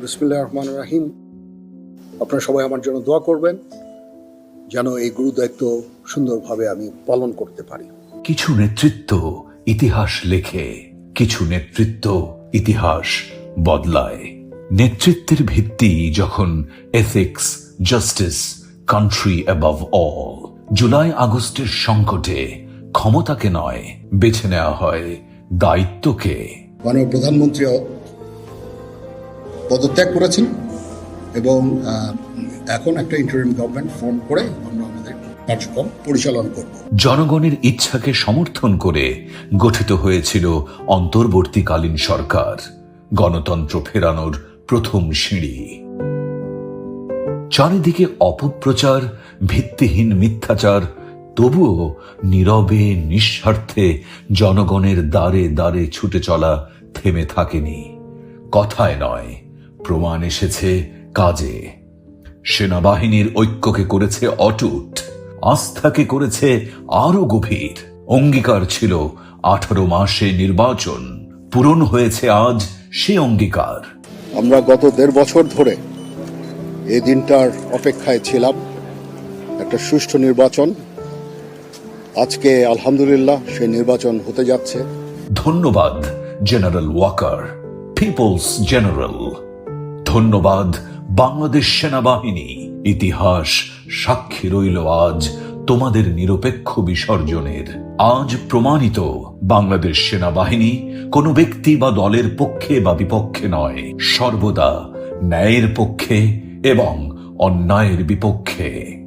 বিসমুল্লাহ রহমান রাহিম। আপনারা সবাই আমার জন্য দোয়া করবেন যেন এই গুরু দায়িত্ব সুন্দরভাবে আমি পালন করতে পারি। কিছু নেতৃত্ব ইতিহাস লেখে কিছু নেতৃত্ব ইতিহাস বদলায়। নেতৃত্বের ভিত্তি যখন ethics justice country above all July আগস্টের সংকটে ক্ষমতাকে নয় বেছে নেওয়া হয় দায়িত্বকে। মাননীয় প্রধানমন্ত্রী পদত্যাগ করেছেন এবং এখন একটা ইন্টারিম গভর্নমেন্ট ফর্ম করে আমরা আমাদের কার্যক্রম পরিচালনা করব। জনগণের ইচ্ছাকে সমর্থন করে গঠিত হয়েছিল অন্তর্বর্তীকালীন সরকার। গণতন্ত্র ফেরানোর প্রথম সিঁড়ি। চারিদিকে অপপ্রচার, ভিত্তিহীন মিথ্যাচার, তবুও নীরবে, নিঃস্বার্থে জনগণের দ্বারে দ্বারে ছুটে চলা থেমে থাকেনি। কথায় নয় প্রমাণ এসেছে কাজে। সেনাবাহিনীর ঐক্যকে করেছে অটুট আস্থাকে করেছে আরও গভীর। অঙ্গীকার ছিল আঠারো মাসে নির্বাচন পূরণ হয়েছে আজ সে অঙ্গীকার। আমরা গত দেড় বছর ধরে এই দিনটার অপেক্ষায় ছিলাম একটা সুষ্ঠু নির্বাচন। আজকে আলহামদুলিল্লাহ সেই নির্বাচন হতে যাচ্ছে। ধন্যবাদ জেনারেল ওয়াকার পিপলস জেনারেল। ধন্যবাদ, বাংলাদেশ সেনাবাহিনী। ইতিহাস সাক্ষী রইল আজ তোমাদের নিরপেক্ষ বিসর্জনের। আজ প্রমাণিত বাংলাদেশ সেনাবাহিনী কোনো ব্যক্তি বা দলের পক্ষে বা বিপক্ষে নয়, সর্বদা ন্যায়ের পক্ষে এবং অন্যায়ের বিপক্ষে।